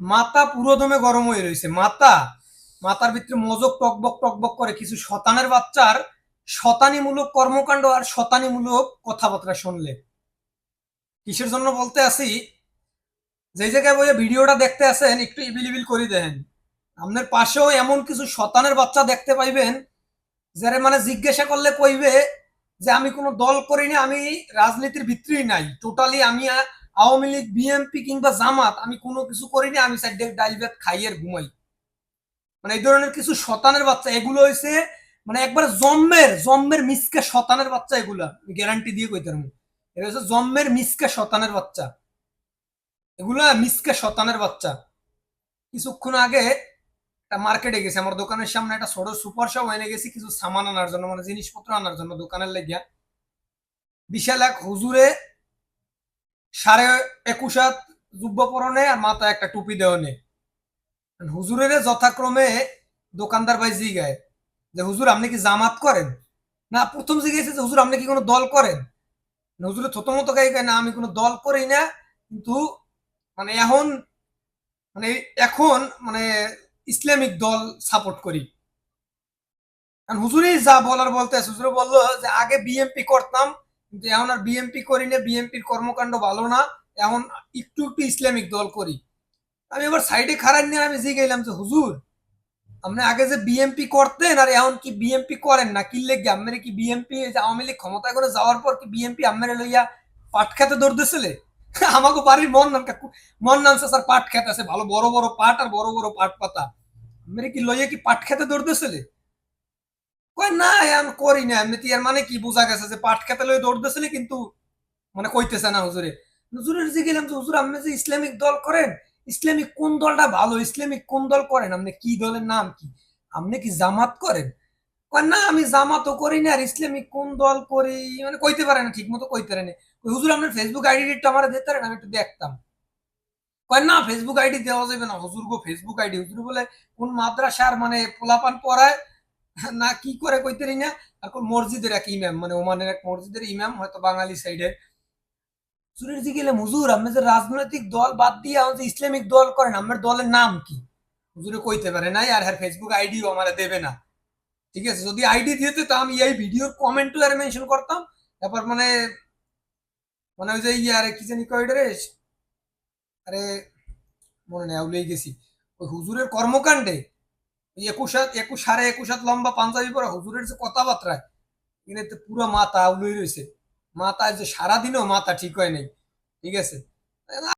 মাথা পুরোদমে গরম হয়ে রয়েছে। মাথা, মাথার ভিতরে মজক টকবক টকবক করে কিছু শতানের বাচ্চার শতানিমূলক কর্মকাণ্ড আর শতানিমূলক কথাবার্তা শুনলে। কিসের জন্য বলতে আসি? যে জায়গায় বইয়ে ভিডিওটা দেখতে আসেন, একটু ইবিল ইবিল করে দেন। আপনার পাশেও এমন কিছু শতানের বাচ্চা দেখতে পাইবেন, যারা মানে জিজ্ঞাসা করলে কইবে যে, আমি কোনো দল করিনি, আমি রাজনীতির ভিতরেই নাই। টোটালি আমি আওয়ামী লীগ বিএনপি কিংবা জামাত, আমি কোনো কিছু করিনি, আমি সাইডে ডাইল ভাত খাই আর ঘুমাই। মানে এই ধরনের কিছু শতানের বাচ্চা, এগুলো হয়েছে মানে একবার জন্মের জন্মের মিসকে শতানের বাচ্চা এগুলা গ্যারান্টি দিয়ে কইতে পারব। এটা হচ্ছে জন্মের মিসকে শতানের বাচ্চা। এগুলা মিসকে শতানের বাচ্চা। কিছুক্ষণ আগে একটা মার্কেটে গেছি, আমার দোকানের সামনে একটা ছোট সুপার শপ এনে গেছি কিছু সামান আনার জন্য মানে জিনিসপত্র আনার জন্য দোকানের লেগিয়া। বিশাল এক হুজুরে সাড়ে একুশ হাত জুব্ব পরনে আর মাথায় একটা টুপি দেওয়া হুজুরের যথাক্রমে দোকানদার ভাই জিগায় যে, হুজুর, আপনি কি জামাত করেন? না, প্রথম জিজ্ঞেস যে, হুজুর, আপনি কি কোনো দল করেন? হুজুরের থত মতো গাই গায়, না, আমি কোনো দল করি না। কিন্তু মানে এখন মানে এখন মানে ইসলামিক দল সাপোর্ট করি। কারণ হুজুরই যা বলার বলতে হুজুরে বলল যে, আগে বিএমপি করতাম কিন্তু এখন আর বিএমপি করি না বিএমপির কর্মকাণ্ড ভালো না, এখন একটু একটু ইসলামিক দল করি। আমি এবার সাইডে খারাপ নিয়ে আমি জিগাইলাম যে, হুজুর, আপনি আগে যে বিএমপি করতেন, আর এখন কি বিএমপি করেন না? কি লেগে? আপনার কি বিএমপি আওয়ামী লীগ ক্ষমতায় করে যাওয়ার পর কি বিএমপি আপনার লইয়া পাট খেতে দৌড়তেছিলে আমাকে বাড়ির মন নাম মন নামছে স্যার পাট খেতে আছে, ভালো বড় বড় পাট আর বড় বড় পাট পাতা। আপনার কি লইয়া কি পাট খেতে দৌড়তেছিলে না করি না এর মানে কি, বোঝা গেছে যে খেতে কিন্তু মানে কইতেছে না হুজুরে। হুজুরের যে গেলাম যে, হুজুর, আপনি যে ইসলামিক দল করেন, ইসলামিক কোন দলটা ভালো, ইসলামিক কোন দল করেন? আপনি কি দলের নাম কি? আপনি কি জামাত করেন? না, আমি জামাতও করি না, আর ইসলামিক কোন দল করি? মানে কইতে পারে না ঠিক মতো কইতে পারে না। হুজুর, আপনার ফেসবুক আইডি একটু আমার দিতে পারেন? আমি একটু দেখতাম। কয়, না ফেসবুক আইডি দেওয়া যাবে না। হুজুর গো ফেসবুক আইডি হুজুর বলে, কোন মাদ্রাসার মানে পোলাপান পড়ায় না, কি করে কইতে না? কোন মসজিদের এক ইমাম মানে ওমানের এক মসজিদের ইমাম, হয়তো বাঙালি সাইডের হুজুরের যে গেলে হুজুর, আপনি যে রাজনৈতিক দল বাদ দিয়ে আমার যে ইসলামিক দল করেন আমার দলের নাম কি? হুজুরে কইতে পারে নাই, আর হ্যাঁ ফেসবুক আইডিও আমার দেবে না। ঠিক আছে, যদি আইডি দিতে, তো আমি এই ভিডিওর কমেন্টও আর মেনশন করতাম। তারপর মানে মানে ওই যে ইয়ে আরে কি জানি কয় রে আরে, মনে নেই গেছি। ওই হুজুরের কর্মকাণ্ডে একুশ হাত একুশ, সাড়ে একুশ হাত লম্বা পাঞ্জাবি পরা হুজুরের যে কথাবার্তা কিন্তু পুরো মাথা উলুই রয়েছে মাথা যে সারাদিনও মাথা ঠিক হয় নাই। ঠিক আছে?